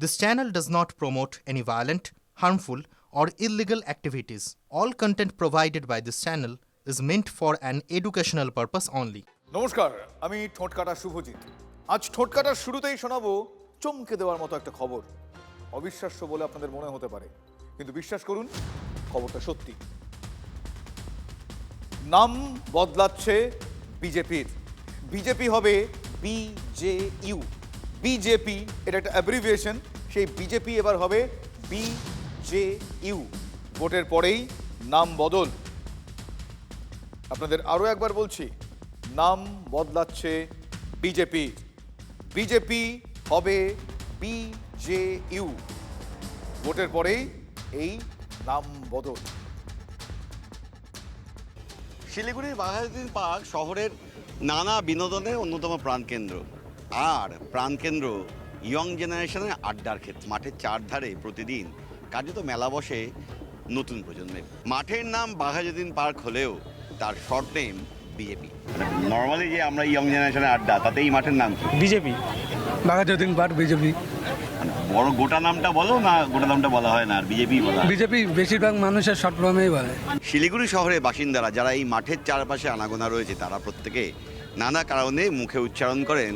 This channel does not promote any violent, harmful, or illegal activities. All content provided by this channel is meant for an educational purpose only. নমস্কার আমি ঠোঁটকাটা শুভজিৎ আজ ঠোঁটকাটার শুরুতেই শোনাবো চমকে দেওয়ার মতো একটা খবর অবিশ্বাস্য বলে আপনাদের মনে হতে পারে কিন্তু বিশ্বাস করুন খবরটা সত্যি নাম বদলাচ্ছে বিজেপির বিজেপি হবে বিজেইউ বিজেপি এটা একটা অ্যাব্রিভিয়েশন সেই বিজেপি এবার হবে বিজেইউ ভোটের পরেই নাম বদল। আপনাদের আরও একবার বলছি, নাম বদলাচ্ছে বিজেপি বিজেপি হবে বিজেইউ ভোটের পরেই এই নাম বদল। শিলিগুড়ির বাঘাযতীন পার্ক শহরের নানা বিনোদনের অন্যতম প্রাণকেন্দ্র। আর প্রাণকেন্দ্র ইয়ং জেনারেশনের আড্ডার ক্ষেত্র মাঠের চারধারে প্রতিদিন কার্যত মেলা বসে নতুন প্রজন্মের। মাঠের নাম বাঘাযতীন পার্ক হলেও তার শর্ট নেম বিজেপি। নর্মালি যে আমরা ইয়ং জেনারেশনের আড্ডা তাতে এই মাঠের নাম কি বিজেপি। Baghajatin park BJP. মানে বড় গোটা নামটা বলো না গোটা নামটা বলা হয় না আর বিজেপি বলা? বিজেপি বেশিরভাগ মানুষের শর্ট ফর্মেই বলে। শিলিগুড়ি শহরের বাসিন্দারা যারা এই মাঠের চারপাশে আনাগোনা রয়েছে তারা প্রত্যেকে নানা কারণে মুখে উচ্চারণ করেন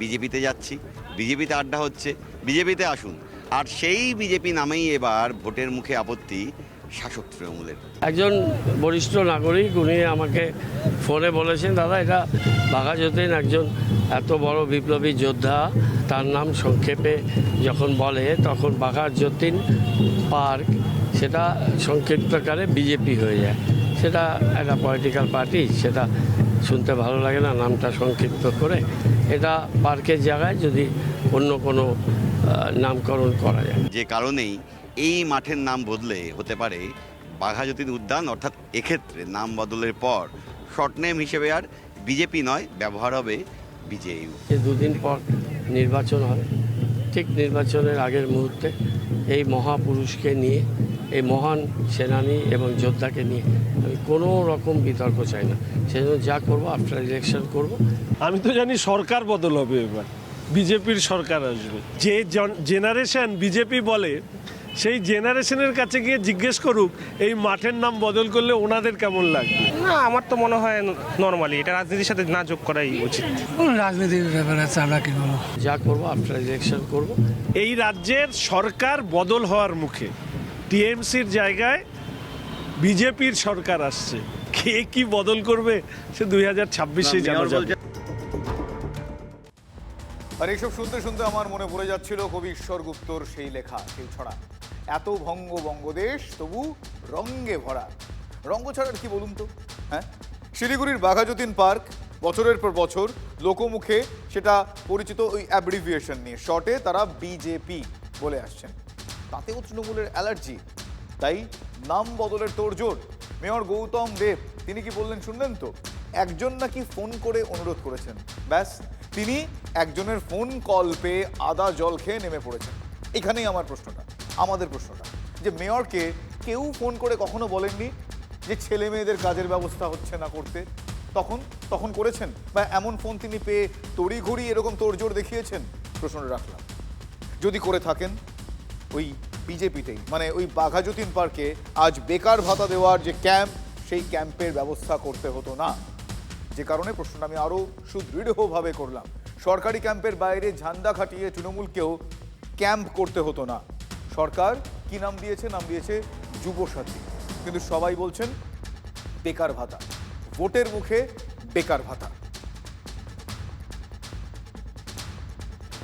বিজেপিতে যাচ্ছি, বিজেপিতে আড্ডা হচ্ছে, বিজেপিতে আসুন। আর সেই বিজেপি নামেই এবার ভোটের মুখে আপত্তি শাসক তৃণমূলের। একজন বরিষ্ঠ নাগরিক, উনি আমাকে ফোনে বলেছেন, দাদা, এটা বাঘাযতীন একজন এত বড় বিপ্লবী যোদ্ধা, তার নাম সংক্ষেপে যখন বলে, তখন বাঘাযতীন পার্ক, সেটা সংক্ষিপ্তকারে বিজেপি হয়ে যায়। সেটা একটা পলিটিক্যাল পার্টি, সেটা শুনতে ভালো লাগে না, নামটা সংক্ষিপ্ত করে এটা পার্কের জায়গায় যদি অন্য কোনো নামকরণ করা যায়। যে কারণেই এই মাঠের নাম বদলে হতে পারে বাঘাযতীন উদ্যান অর্থাৎ এক্ষেত্রে নাম বদলের পর শর্ট নেম হিসেবে আর বিজেপি নয় ব্যবহার হবে বিজেইউ। যে দুদিন পর নির্বাচন হবে। ঠিক নির্বাচনের আগের মুহূর্তে এই মহাপুরুষকে নিয়ে এই মহান সেনানী এবং যোদ্ধাকে নিয়ে কোনো রকম বিতর্ক চাই না। সেজন্য যা করব আফটার ইলেকশন করব। আমি তো জানি সরকার বদল হবে এবার। বিজেপির সরকার আসবে। যে জেনারেশন বিজেপি বলে সেই জেনারেশনের কাছে গিয়ে জিজ্ঞেস করুক এই মাঠের নাম বদল করলে ওনাদের কেমন লাগবে? না আমার তো মনে হয় নর্মালি এটা রাজনীতির সাথে না যোগ করাই উচিত। কোন রাজনীতির ব্যাপার আছে আমরা কি বলব? যা করব আফটার ইলেকশন করব। এই রাজ্যের সরকার বদল হওয়ার মুখে টিএমসির জায়গায় বিজেপির সরকার আসছে। কে কি বদল করবে সে দুই হাজার ছাব্বিশে জানা যাবে। আর এইসব শুনতে শুনতে আমার মনে পড়ে যাচ্ছিল কবি ঈশ্বর গুপ্তর সেই লেখা সেই ছড়া। এত ভঙ্গ বঙ্গদেশ তবু রঙ্গে ভরা। রঙ্গ ছাড়ার কি বলুন তো হ্যাঁ? শিলিগুড়ির বাঘাযতীন পার্ক বছরের পর বছর লোকমুখে সেটা পরিচিত ওই অ্যাব্রিভিয়েশন নিয়ে। শর্টে তারা বিজেপি বলে আসছেন। তাতেও তৃণমূলের অ্যালার্জি। তাই নাম বদলের তোড়জোড়। মেয়র গৌতম দেব, তিনি কি বললেন শুনলেন তো? একজন নাকি ফোন করে অনুরোধ করেছেন। ব্যাস, তিনি একজনের ফোন কল পেয়ে আদা জল খেয়ে নেমে পড়েছেন। এখানেই আমার প্রশ্নটা, আমাদের প্রশ্নটা। যে মেয়রকে কেউ ফোন করে কখনো বলেননি যে ছেলে মেয়েদের কাজের ব্যবস্থা হচ্ছে না করতে? তখন তখন করেছেন? বা এমন ফোন তিনি পেয়ে তড়িঘড়ি এরকম তোড়জোড় দেখিয়েছেন? প্রশ্নটা রাখলাম। যদি করে থাকেন, ওই বিজেপিতেই। মানে ওই বাঘাযতীন পার্কে আজ বেকার ভাতা দেওয়ার যে ক্যাম্প, সেই ক্যাম্পের ব্যবস্থা করতে হতো না। যে কারণে প্রশ্নটা আমি আরও সুদৃঢ়ভাবে করলাম। সরকারি ক্যাম্পের বাইরে ঝান্ডা খাটিয়ে তৃণমূলকেও ক্যাম্প করতে হতো না। সরকার কি নাম দিয়েছে? নাম দিয়েছে যুবসাথী। কিন্তু সবাই বলছেন বেকার ভাতা। ভোটের মুখে বেকার ভাতা।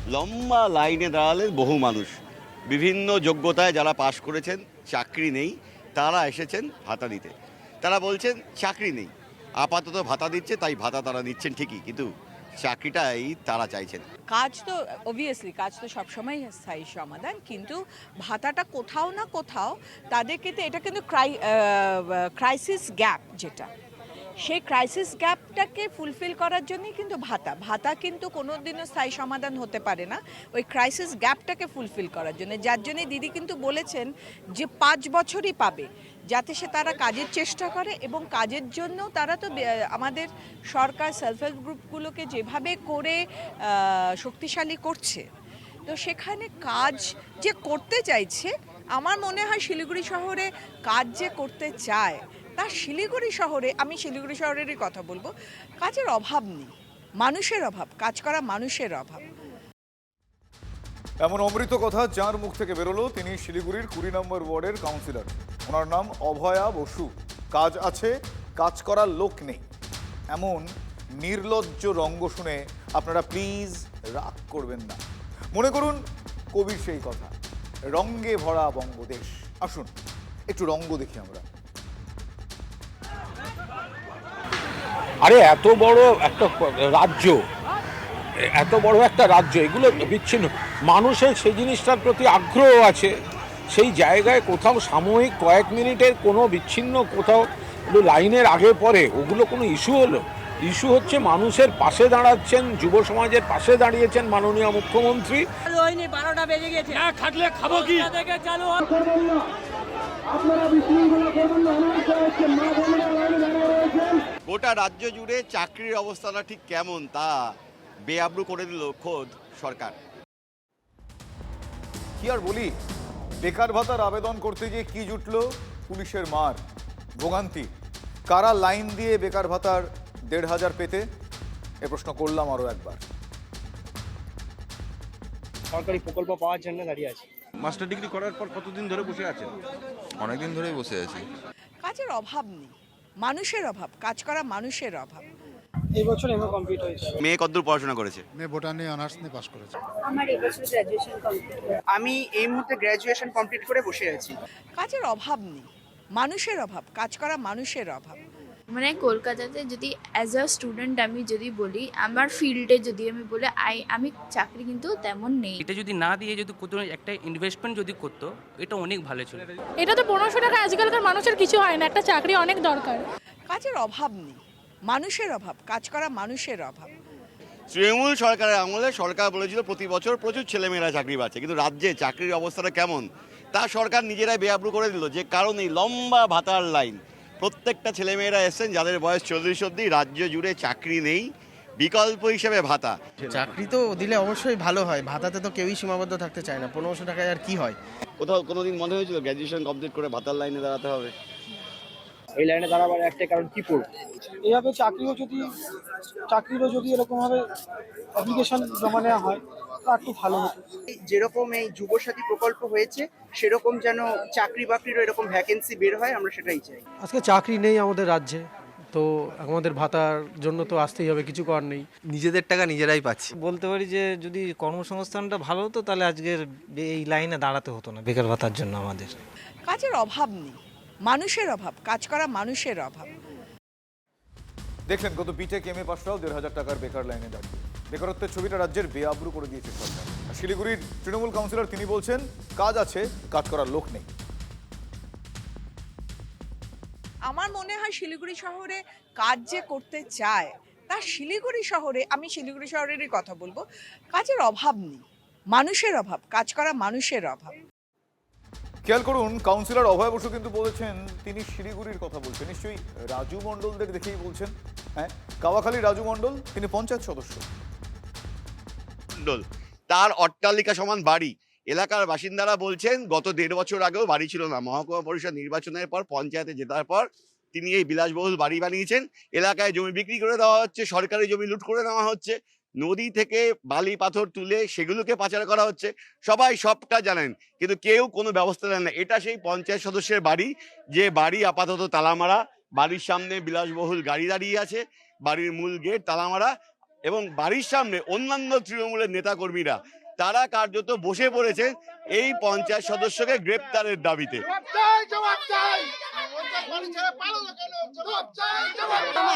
লম্বা লাইনে দাঁড়ালেন বহু মানুষ। বিভিন্ন যোগ্যতায় যারা পাশ করেছেন, চাকরি নেই, তারা এসেছেন ভাতা দিতে। তারা বলছেন, চাকরি নেই। আপাতত ভাতা দিচ্ছে, তাই ভাতা তারা নিচ্ছেন ঠিকই, কিন্তু চাকরিটাই তারা চাইছেন। কাজ তো অবভিয়াসলি কাজ তো সবসময় স্থায়ী সমাধান, কিন্তু ভাতাটা কোথাও না কোথাও তাদেরকে তো এটা কিন্তু ক্রাইসিস গ্যাপ যেটা। সেই ক্রাইসিস গ্যাপটাকে ফুলফিল করার জন্যই কিন্তু ভাতা। ভাতা কিন্তু কোনো দিনও স্থায়ী সমাধান হতে পারে না। ওই ক্রাইসিস গ্যাপটাকে ফুলফিল করার জন্য। যার জন্য দিদি কিন্তু বলেছেন যে পাঁচ বছরই পাবে, যাতে সে তারা কাজের চেষ্টা করে এবং কাজের জন্য তারা তো আমাদের সরকার সেলফ হেল্প গ্রুপগুলোকে যেভাবে করে শক্তিশালী করছে। তো সেখানে কাজ যে করতে চাইছে, আমার মনে হয় শিলিগুড়ি শহরে কাজ যে করতে চায় তা শিলিগুড়ি শহরে, আমি শিলিগুড়ি শহরেরই কথা বলব, কাজের অভাব নেই, মানুষের অভাব, কাজ করা মানুষের অভাব। এমন অমৃত কথা যার মুখ থেকে বেরোলো, তিনি শিলিগুড়ির কুড়ি নম্বর ওয়ার্ডের কাউন্সিলর। ওনার নাম অভয়া বসু। কাজ আছে, কাজ করার লোক নেই। এমন নির্লজ্জ রঙ্গ শুনে আপনারা প্লিজ রাগ করবেন না। মনে করুন, কবির সেই কথা, রঙ্গে ভরা বঙ্গদেশ। আসুন, একটু রঙ্গ দেখি আমরা। আরে এত বড় একটা রাজ্য এত বড় একটা রাজ্য এগুলো বিচ্ছিন্ন। মানুষের সেই জিনিসটার প্রতি আগ্রহ আছে সেই জায়গায় কোথাও সাময়িক কয়েক মিনিটের কোনো বিচ্ছিন্ন কোথাও লাইনের আগে পরে ওগুলো কোনো ইস্যু হলো? ইস্যু হচ্ছে মানুষের পাশে দাঁড়াচ্ছেন যুব সমাজের পাশে দাঁড়িয়েছেন মাননীয় মুখ্যমন্ত্রী। গোটা রাজ্য জুড়ে চাকরির অবস্থাটা ঠিক কেমন তা বেআব্রু করে দিল খোদ সরকার। কি আর বলি? বেকার ভাতার আবেদন করতে গিয়ে কি জুটলো? পুলিশের মার ভোগান্তি। কারা লাইন দিয়ে বেকার ভাতার দেড় হাজার পেতে? এ প্রশ্ন করলাম আরও একবার। সরকারি প্রকল্প পাওয়ার জন্য দাঁড়িয়ে আছে। মাস্টার ডিগ্রি করার পর কতদিন ধরে বসে আছেন? অনেকদিন ধরেই বসে আছি। কাজের অভাব নেই। মানুষের অভাব কাজ করা মানুষের অভাব। এই বছর এমএ কমপ্লিট হয়েছে। মেয়ে কতদূর পড়াশোনা করেছে? মেয়ে বোটানি অনার্স নিয়ে পাস করেছে। আমার এই বছর গ্রাজুয়েশন কমপ্লিট আমি এই মুহূর্তে গ্র্যাজুয়েশন কমপ্লিট করে বসে আছি। কাজের অভাব নেই মানুষের অভাব কাজ করা মানুষের অভাব। মানে কলকাতাতে যদি অ্যাজ আ স্টুডেন্ট আমি যদি বলি আমার ফিল্ডে যদি আমি বলি আই আমি চাকরি কিন্তু তেমন নেই। এটা যদি না দিয়ে যদি কোথাও একটা ইনভেস্টমেন্ট যদি করতো এটা অনেক ভালো ছিল। এটা তো পনেরোশো টাকা আজকালকার মানুষের কিছু হয় না একটা চাকরি অনেক দরকার। কাজের অভাব নেই মানুষের অভাব কাজ করা মানুষের অভাব। তৃণমূল সরকারের আমলে সরকার বলেছিল প্রতি বছর প্রচুর ছেলেমেয়েরা চাকরি পাচ্ছে কিন্তু রাজ্যে চাকরির অবস্থাটা কেমন? তা সরকার নিজেরাই বেআব্রু করে দিল যে কারণ এই লম্বা ভাতার লাইন প্রত্যেকটা ছেলেমেয়েরা এসছেন যাদের বয়স চল্লিশ অব্দি রাজ্য জুড়ে চাকরি নেই বিকল্প হিসেবে ভাতা। চাকরি তো দিলে অবশ্যই ভালো হয় ভাতাতে তো কেউই সীমাবদ্ধ থাকতে চায় না পনেরোশো টাকায় আর কি হয়? কোথাও কোনোদিন মনে হয়েছিল গ্র্যাজুয়েশন কমপ্লিট করে ভাতার লাইনে দাঁড়াতে হবে? এই লাইনে দাঁড়াবার একটা কারণ কি পড়ব? এইভাবে চাকরিও যদি চাকরিরও যদি এরকমভাবে অ্যাপ্লিকেশন জমা নেওয়া হয় একটু ভালো হতো। যেরকম এই যুবসাথী প্রকল্প হয়েছে সেরকম যেন চাকরি বাকরিরও এরকম ভ্যাকেন্সি বের হয় আমরা সেটাই চাই। আজকে চাকরি নেই আমাদের রাজ্যে তো আমাদের ভাতার জন্য তো আসতেই হবে কিছু করার নেই। নিজেদের টাকা নিজেরাই পাচ্ছি। বলতে পারি যে যদি কর্মসংস্থানটা ভালো হতো তাহলে আজকের এই লাইনে দাঁড়াতে হতো না বেকার ভাতার জন্য আমাদের। কাজের অভাব নেই মানুষের অভাব কাজ করা মানুষের অভাব। দেখলেন গত বিটেক এম এ পাশরাও দেড় হাজার টাকার বেকার লাইনে দাঁড়িয়ে। বেকারত্বের ছবিটা রাজ্যের বেআব্রু করে দিয়েছে সরকার। শিলিগুড়ির তৃণমূল কাউন্সিলর তিনি বলছেন কাজ আছে কাজ করার লোক নেই। আমার মনে হয় শিলিগুড়ি শহরে কাজ যে করতে চায় তা শিলিগুড়ি শহরে আমি শিলিগুড়ি শহরেরই কথা বলব কাজের অভাব নেই মানুষের অভাব কাজ করা মানুষের অভাব। খেয়াল করুন কাউন্সিলর অভয় বসু কিন্তু বলেছেন তিনি শিলিগুড়ির কথা বলছেন। নিশ্চয়ই রাজু মণ্ডলদের দেখেই বলছেন হ্যাঁ কাওয়াখালী রাজু মণ্ডল তিনি পঞ্চায়েত সদস্য। মণ্ডল। তার অট্টালিকা সমান বাড়ি। এলাকার বাসিন্দারা বলছেন, গত দেড় বছর আগেও বাড়ি ছিল না। মহকুমা পরিষদ নির্বাচনের পর, পঞ্চায়েতে জেতার পর তিনি এই বিলাসবহুল বাড়ি বানিয়েছেন। এলাকায় জমি বিক্রি করে দেওয়া হচ্ছে, সরকারি জমি লুট করে নেওয়া হচ্ছে। নদী থেকে বালি, পাথর তুলে সেগুলোকে পাচার করা হচ্ছে। সবাই সবটা জানেন, কিন্তু কেউ কোনো ব্যবস্থা নেন না। এটা সেই পঞ্চায়েত সদস্যের বাড়ি। যে বাড়ি আপাতত তালামারা, বাড়ির সামনে বিলাসবহুল গাড়ি দাঁড়িয়ে আছে। বাড়ির মূল গেট, তালামারা। এবং বাড়ির সামনে অন্যান্য তৃণমূলের নেতাকর্মীরা, তারা কার্যত বসে পড়েছেন এই পঞ্চায়েত সদস্যকে গ্রেপ্তারের দাবিতে।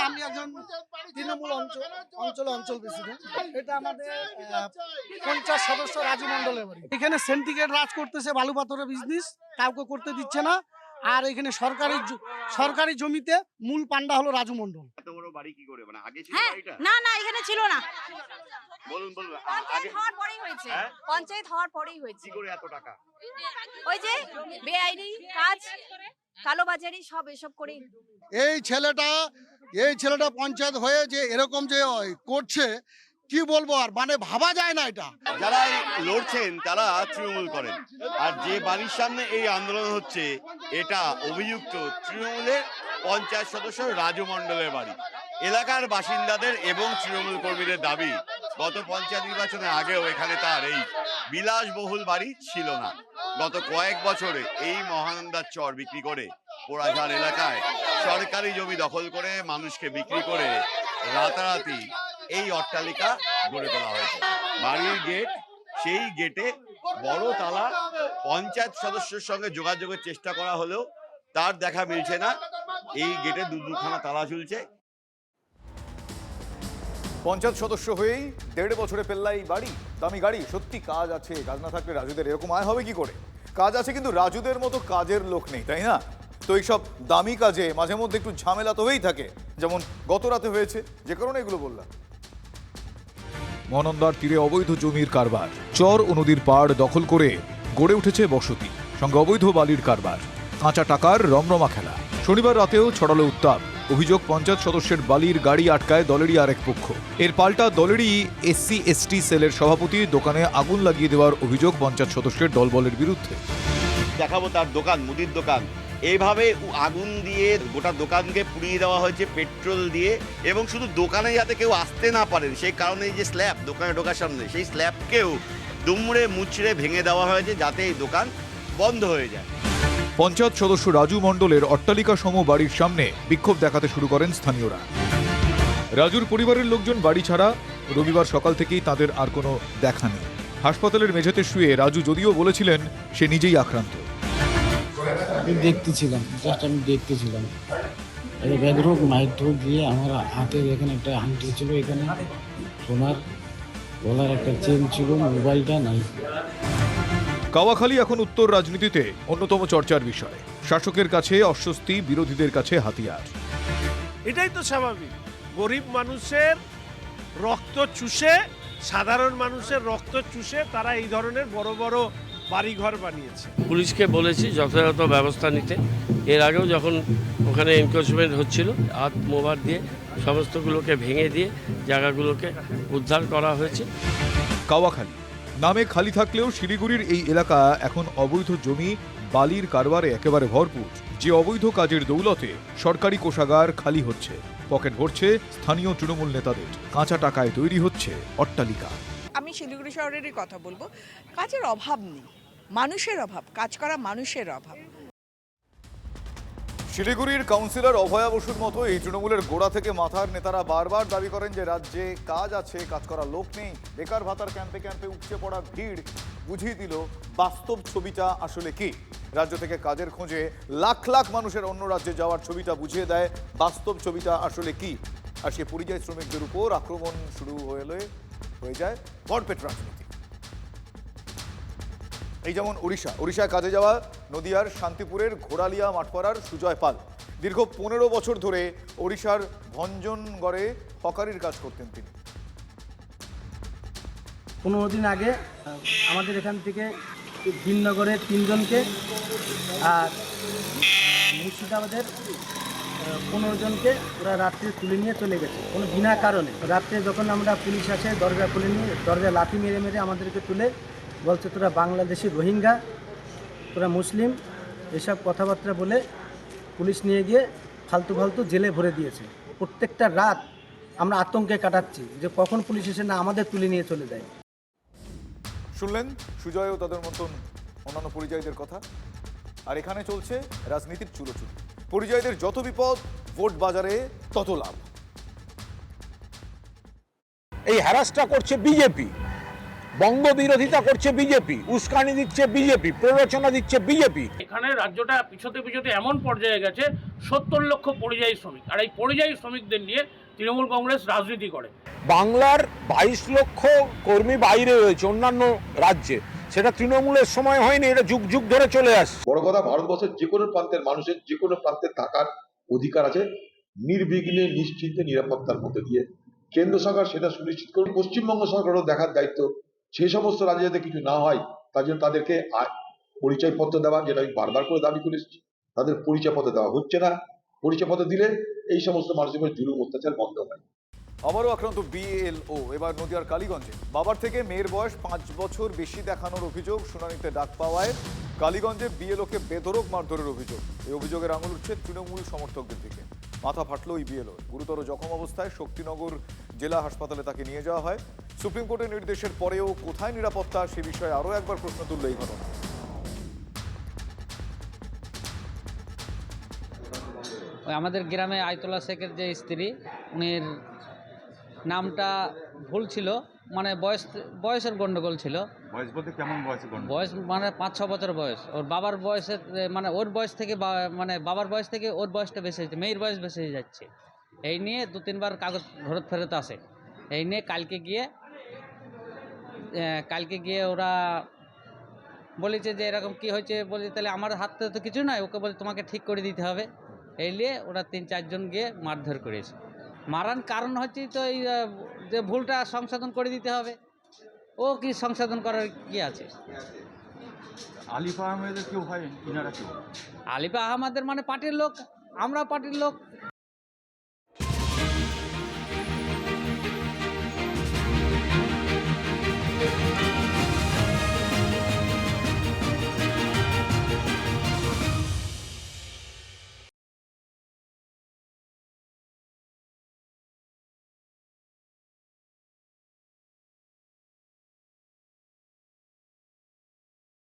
আমি একজন তৃণমূল অঞ্চল অঞ্চল এটা আমাদের পঞ্চাশ সদস্য রাজু মন্ডলের এখানে সেন্টিকেট রাজ করতেছে বালু পাথরের বিজনেস কাউকে করতে দিচ্ছে না। আর এখানে সরকারি সরকারি জমিতে মূল পান্ডা হলো রাজু মন্ডল বাড়ি কি করে? মানে আগে ছিল হ্যাঁ বাড়িটা? না না এখানে ছিল না। বলুন বলুন পঞ্চায়েত আগে হওয়ার পরেই হয়েছে। হ্যাঁ? পঞ্চায়েত হওয়ার পরেই হয়েছে। কি করে এত টাকা? ওই যে বেআইনি কাজ কালোবাজারি সব এসব করে এই ছেলেটা এই ছেলেটা পঞ্চায়েত হয়ে যে এরকম যে করছে কি বলব আর? মানে ভাবা যায় না এটা। যারা লড়ছেন, তারা তৃণমূল করেন। আর যে বাড়ির সামনে এই আন্দোলন হচ্ছে, এটা অভিযুক্ত তৃণমূলের পঞ্চায়েত সদস্য রাজু মণ্ডলের বাড়ি। এলাকার বাসিন্দাদের এবং তৃণমূল কর্মীদের দাবি, গত পঞ্চায়েত নির্বাচনের আগেও এখানে তার এই বিলাসবহুল বাড়ি ছিল না। গত কয়েক বছরে এই মহানন্দার চর বিক্রি করে পোড়াঝাড় এলাকায় সরকারি জমি দখল করে মানুষকে বিক্রি করে রাতারাতি এই অট্টালিকা গড়ে তোলা হয়েছে। বাড়ির গেট সেই গেটে বড় তালা পঞ্চায়েত সদস্যের সঙ্গে যোগাযোগের চেষ্টা করা হলেও তার দেখা মিলছে না। এই গেটে দু দুখানা তালা ঝুলছে। পঞ্চায়েত সদস্য হয়েই দেড় বছরে পেল্লাই বাড়ি। দামি গাড়ি সত্যি কাজ আছে। কাজ না থাকলে রাজুদের এরকম আয় হবে কি করে? কাজ আছে কিন্তু রাজুদের মতো কাজের লোক নেই তাই না? তো এইসব দামি কাজে মাঝে মধ্যে একটু ঝামেলা তো হয়েই থাকে। যেমন গত রাতে হয়েছে যে কারণে এগুলো বললাম। মহানন্দার তীরে অবৈধ জমির কারবার। চর ও নদীর পাড় দখল করে গড়ে উঠেছে বসতি, সঙ্গে অবৈধ বালির কারবার। কাঁচা টাকার রমরমা খেলা। শনিবার রাতেও ছড়ালো উত্তাপ। অভিযোগ, পঞ্চায়েত সদস্যের বালির গাড়ি আটকায় দলেরই আরেক পক্ষ। এর পাল্টা দলেরই এসসি, এসটি সেলের সভাপতি দোকানে আগুন লাগিয়ে দেওয়ার অভিযোগ পঞ্চায়েত সদস্যের দলবলের বিরুদ্ধে। দেখাবো তার দোকান, মুদির দোকান। এইভাবে উ- আগুন দিয়ে গোটা দোকানকে পুড়িয়ে দেওয়া হয়েছে, পেট্রোল দিয়ে। এবং শুধু দোকানে যাতে কেউ আসতে না পারেন, সেই কারণে যে স্ল্যাব দোকানে ঢোকার সামনে, সেই স্ল্যাবকেও দুমড়ে মুচড়ে ভেঙে দেওয়া হয়েছে যাতে এই দোকান বন্ধ হয়ে যায়। পঞ্চায়েত সদস্য রাজু মণ্ডলের অট্টালিকা সম বাড়ির সামনে বিক্ষোভ দেখাতে শুরু করেন স্থানীয়রা। রাজুর পরিবারের লোকজন বাড়ি ছাড়া রবিবার সকাল থেকেই তাদের আর কোনো দেখা নেই। হাসপাতালের মেঝেতে শুয়ে রাজু যদিও বলেছিলেন, সে নিজেই আক্রান্ত। আমি দেখতেছিলাম জাস্ট আমি দেখতেছিলাম। এই বেদরোগ মাইক ঠোক দিয়ে আমার হাতের এখানে একটা আংটি ছিল এখানে। সোনার গলার একটা চেন ছিল মোবাইলটা নাই। কাওয়াখালী এখন উত্তর রাজনীতিতে অন্যতম চর্চার বিষয়। শাসকের কাছে অস্বস্তি বিরোধীদের কাছে হাতিয়ার। এটাই তো স্বাভাবিক। গরিব মানুষের রক্ত চুষে সাধারণ মানুষের রক্ত চুষে তারা এই ধরনের বড় বড় বাড়িঘর বানিয়েছে। পুলিশকে বলেছি যথাযথ ব্যবস্থা নিতে। এর আগেও যখন ওখানে এনক্রোচমেন্ট হচ্ছিল হাত মোবার দিয়ে সমস্তগুলোকে ভেঙে দিয়ে জায়গাগুলোকে উদ্ধার করা হয়েছে। কাওয়াখালী নামে খালি থাকলেও শিলিগুড়ির এই এলাকা এখন অবৈধ জমি বালির কারবারে একেবারে ভরপুর। যে অবৈধ কাজের দৌলতে সরকারি কোষাগার খালি হচ্ছে পকেট ভরছে স্থানীয় তৃণমূল নেতাদের। কাঁচা টাকায় তৈরি হচ্ছে অট্টালিকা। আমি শিলিগুড়ি শহরেরই কথা বলব। কাজের অভাব নেই। মানুষের অভাব, কাজ করা মানুষের অভাব। শিলিগুড়ির কাউন্সিলর অভয়া বসুর মতো এই তৃণমূলের গোড়া থেকে মাথার নেতারা বারবার দাবি করেন যে রাজ্যে কাজ আছে, কাজ করা লোক নেই। বেকার ভাতার ক্যাম্পে ক্যাম্পে উপচে পড়া ভিড় বুঝিয়ে দিল বাস্তব ছবিটা আসলে কি? রাজ্য থেকে কাজের খোঁজে লাখ লাখ মানুষের অন্য রাজ্যে যাওয়ার ছবিটা বুঝিয়ে দেয় বাস্তব ছবিটা আসলে কি? আর সে পরিযায়ী শ্রমিকদের উপর আক্রমণ শুরু হলে হয়ে যায় ভরপেট রাজনীতি। এই যেমন ওড়িশা ওড়িশায় কাজে যাওয়া নদিয়ার শান্তিপুরের ঘোড়ালিয়া মাঠপাড়ার সুজয় পাল। দীর্ঘ পনেরো বছর ধরে ওড়িশার ভঞ্জনগড়ে হকারির কাজ করতেন তিনি। পনেরো দিন আগে আমাদের এখান থেকে দিননগরের তিনজনকে আর মুর্শিদাবাদের পনেরো জনকে ওরা রাত্রে তুলে নিয়ে চলে গেছে। কোনো বিনা কারণে। রাত্রে যখন আমরা পুলিশ আসে, দরজা খুলে নিয়ে, দরজা লাথি মেরে মেরে আমাদেরকে তুলে বলছে তোরা বাংলাদেশি রোহিঙ্গা তোরা মুসলিম এসব কথাবার্তা বলে পুলিশ নিয়ে গিয়ে ফালতু ফালতু জেলে ভরে দিয়েছে। প্রত্যেকটা রাত আমরা আতঙ্কে কাটাচ্ছি যে কখন পুলিশ এসে না আমাদের তুলে নিয়ে চলে যায়। শুনলেন সুজয় ও তাদের মতন অন্যান্য পরিযায়ীদের কথা? আর এখানে চলছে রাজনীতির চুরোচুরি। পরিযায়ীদের যত বিপদ ভোট বাজারে তত লাভ। এই হ্যারাসটা করছে বিজেপি। বঙ্গ বিরোধিতা করছে বিজেপি উস্কানি দিচ্ছে বিজেপি প্ররোচনা দিচ্ছে বিজেপি। এখানে রাজ্যটা পিছতে পিছতে এমন পর্যায়ে গেছে সত্তর লক্ষ পরিযায়ী শ্রমিক আর এই পরিযায়ী শ্রমিকদের নিয়ে তৃণমূল কংগ্রেস রাজনীতি করে। বাংলার বাইশ লক্ষ কর্মী বাইরে রয়েছে অন্যান্য রাজ্যে সেটা তৃণমূলের সময় হয়নি এটা যুগ যুগ ধরে চলে আসছে। বড় কথা ভারতবর্ষের যে কোনো প্রান্তের মানুষের যে কোনো প্রান্তে থাকার অধিকার আছে নির্বিঘ্নে নিশ্চিন্তে নিরাপত্তার মধ্যে দিয়ে। কেন্দ্র সরকার সেটা সুনিশ্চিত করুন পশ্চিমবঙ্গ সরকারও দেখার দায়িত্ব সেই সমস্ত রাজ্যে যাতে কিছু না হয়, তার জন্য তাদেরকে আ- পরিচয়পত্র দেওয়া, যেটা আমি বারবার করে দাবি করে এসেছি, তাদের পরিচয় পরিচয়পত্র দেওয়া হচ্ছে না। পরিচয় পরিচয়পত্র দিলে এই সমস্ত মানুষের উপর জুলুম, অত্যাচার বন্ধ হয়। আবারও আক্রান্ত বিএলও এবার নদিয়ার কালীগঞ্জে। বাবার থেকে মেয়ের বয়স পাঁচ বছর বেশি দেখানোর অভিযোগ শুনানিতে ডাক পাওয়ায় কালীগঞ্জে বিএলওকে বেধরক মারধরের অভিযোগ। এই অভিযোগের আঙুল উঠছে তৃণমূল সমর্থকদের দিকে। মাথা ফাটলো ইবিএলও বিএলও গুরুতর জখম অবস্থায় শক্তিনগর জেলা হাসপাতালে তাকে নিয়ে যাওয়া হয়। সুপ্রিম কোর্টের নির্দেশের পরেও কোথায় নিরাপত্তা সে বিষয়ে আরও একবার প্রশ্ন তুলল এই ঘটনা। আমাদের গ্রামে আয়তলা শেখের যে স্ত্রী, উনির নামটা ভুল ছিল মানে বয়স বয়সের গন্ডগোল ছিল। বয়স বলতে কেমন বয়স বয়স মানে পাঁচ ছ বছর বয়স। ওর বাবার বয়সের মানে ওর বয়স থেকে মানে বাবার বয়স থেকে ওর বয়সটা বেশি হচ্ছে মেয়ের বয়স বেশি হয়ে যাচ্ছে। এই নিয়ে দু তিনবার কাগজ ঘরত ফেরত আসে। এই নিয়ে কালকে গিয়ে কালকে গিয়ে ওরা বলেছে যে এরকম কি হয়েছে বলি তাহলে আমার হাতে তো কিছু নয় ওকে বলে তোমাকে ঠিক করে দিতে হবে। এই নিয়ে ওরা তিন চারজন গিয়ে মারধর করেছে। মারার কারণ হচ্ছে তো এই যে ভুলটা সংশোধন করে দিতে হবে। ও কি সংশোধন করার কি আছে? আলিফা আহমেদের কেউ হয়? ইনারা কেউ? আলিফা আহমেদের মানে পার্টির লোক আমরা পার্টির লোক।